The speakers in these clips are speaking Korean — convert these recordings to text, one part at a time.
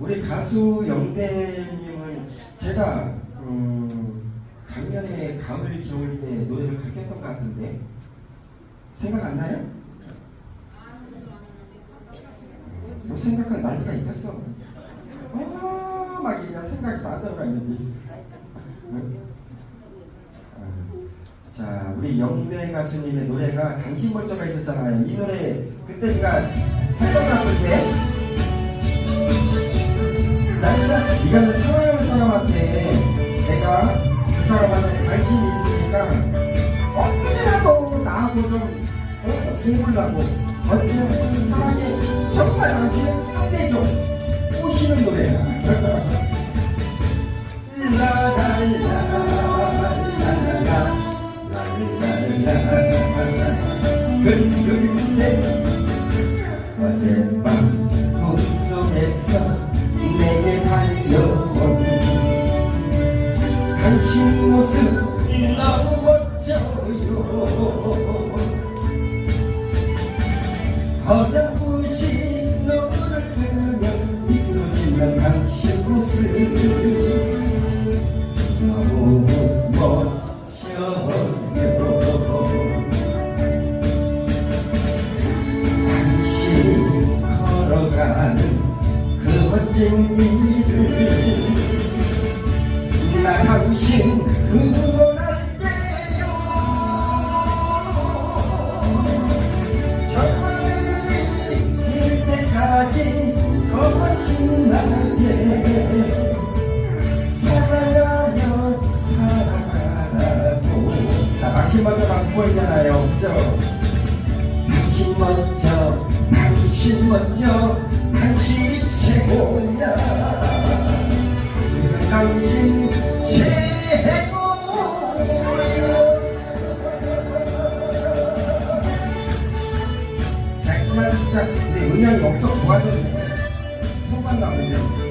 우리 가수 영대님은 제가 음, 작년에 가을 겨울 때 노래를 했던 것 같은데 생각 안 나요? 뭐 생각할 나이가 있겠어. 아, 막 이게 생각이 나더라. 응? 아, 자, 우리 영대 가수님의 노래가 당신 먼저가 있었잖아요. 이 노래 그때 제가 생각났을 때 나는 이거는 사랑하는 사람한테 내가 그 사람한테 관심이 있으니까 어떻게라도 나하고 좀 어, 공부하고 어떻게 사랑이 정말 당신을 끝내줘 꼬시는 노래야 모습 너무 멋져요 어렴풋이 노를 끄면 미소 짓는 당신 모습 너무 멋져요 당신 걸어가는 그 멋진 길을 나 당신 당신 먼저 갖고 있잖아요 그죠? 당신 먼저 당신 먼저 당신이 최고야 당신 그만 진짜 우리 음향이 엄청 좋아졌는데 손만 나오는데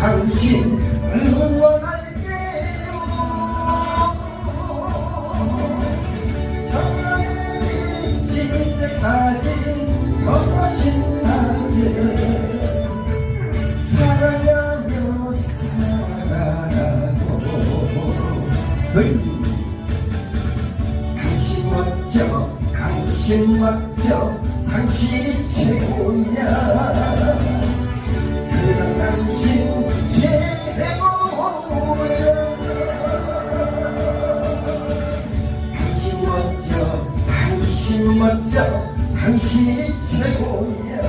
당신 응원할게요 정말 잊을 때까지 더 신나게 사랑하며 살아가라고 으이. 당신 멋져 당신 멋져 당신이 최고야 그런 당신 당신이 최고야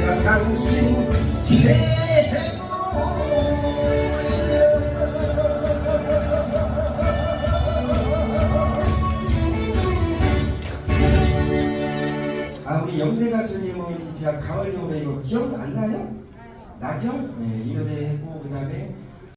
그런 당신 최고야 아 우리 영대 가수님은 제가 가을 노래 이거 기억 안 나요? 나죠? 네, 이 노래 했고 그 다음에